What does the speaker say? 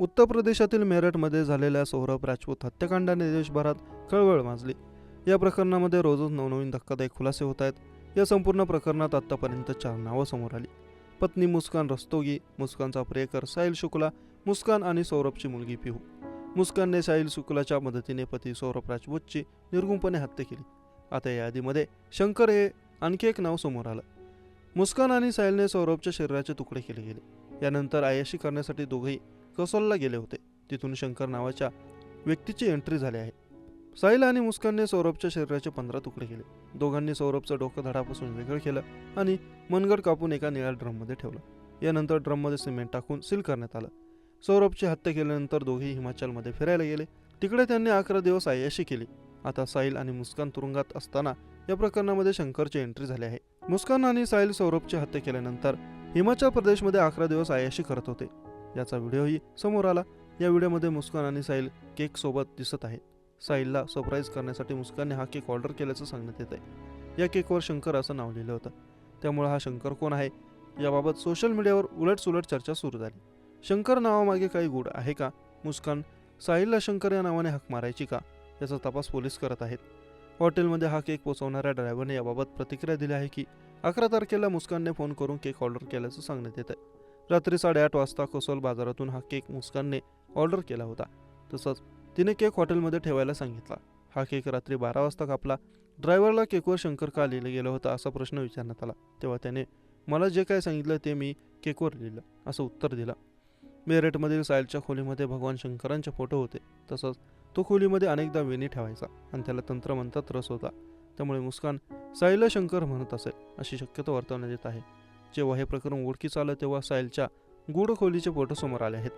उत्तर प्रदेशातील मेरठमध्ये झालेल्या सौरभ राजपूत हत्याकांडाने देशभरात कळवळ माजली. या प्रकरणामध्ये रोजच नवनवीन धक्कादायक खुलासे होत आहेत. या संपूर्ण प्रकरणात आत्तापर्यंत चार नावं समोर आली. पत्नी मुस्कान रस्तोगी मुस्कानचा प्रेकर साहिल शुक्ला मुस्कान आणि सौरभची मुलगी पिहू. मुस्कानने साहिल शुक्लाच्या मदतीने पती सौरभ राजपूतची निर्गुणपणे हत्या केली. आता या यादीमध्ये शंकर हे आणखी एक नाव समोर आलं. मुस्कान आणि साहिलने सौरभच्या शरीराचे तुकडे केले गेले. यानंतर आयाशी करण्यासाठी दोघेही कसोलला गेले होते. तिथून शंकर नावाच्या व्यक्तीची एंट्री झाली आहे. साहिल आणि मुस्कानने सौरभच्या शरीराचे पंधरा तुकडे केले. दोघांनी सौरभचं डोकं धडापासून वेगळं केलं आणि मनगड कापून एका निळ्या ड्रममध्ये ठेवलं. यानंतर ड्रममध्ये सिमेंट टाकून सील करण्यात आलं. सौरभची हत्या केल्यानंतर दोघेही हिमाचलमध्ये फिरायला गेले. तिकडे त्यांनी अकरा दिवस आयाशी केली. आता साहिल आणि मुस्कान तुरुंगात असताना या प्रकरणामध्ये शंकरची एंट्री झाली आहे. मुस्कान आणि साहिल सौरभची हत्या केल्यानंतर हिमाचल प्रदेशमध्ये अकरा दिवस आयाशी करत होते. याचा व्हिडिओही समोर आला. या व्हिडिओमध्ये मुस्कान आणि साहिल केक सोबत दिसत आहेत. साहिलला सरप्राईज करण्यासाठी मुस्कानने हा केक ऑर्डर केल्याचं सांगण्यात येत आहे या केकवर शंकर असं नाव लिहिलं होतं. त्यामुळे हा शंकर कोण आहे? याबाबत सोशल मीडियावर उलटसुलट चर्चा सुरू झाली. शंकर नावामागे काही गुड आहे का? मुस्कान साहिलला शंकर या नावाने हाक मारायची का? याचा तपास पोलीस करत आहेत. हॉटेलमध्ये हा केक पोचवणाऱ्या ड्रायव्हरने याबाबत प्रतिक्रिया दिली आहे की अकरा तारखेला मुस्कानने फोन करून केक ऑर्डर केल्याचं सांगण्यात येत आहे रात्री साडेआठ वाजता कोसोल बाजारातून हा केक मुस्कानने ऑर्डर केला होता. तसंच तिने केक हॉटेलमध्ये ठेवायला सांगितला. हा केक रात्री बारा वाजता कापला. ड्रायव्हरला केकवर शंकर का लिहिलं गेलं होतं असा प्रश्न विचारण्यात आला. तेव्हा त्याने मला जे काय सांगितलं ते मी केकवर लिहिलं असं उत्तर दिलं. मेरठमधील सायलच्या खोलीमध्ये भगवान शंकरांचे फोटो होते. तसंच तो खोलीमध्ये अनेकदा वेणी ठेवायचा आणि त्याला तंत्रमंत्रात रस होता. त्यामुळे मुस्कान साईला शंकर म्हणत असेल अशी शक्यता वर्तवण्यात येत आहे. जेव्हा हे प्रकरण उघडकीस आलं तेव्हा सायलच्या गूढ खोलीचे फोटो समोर आले आहेत.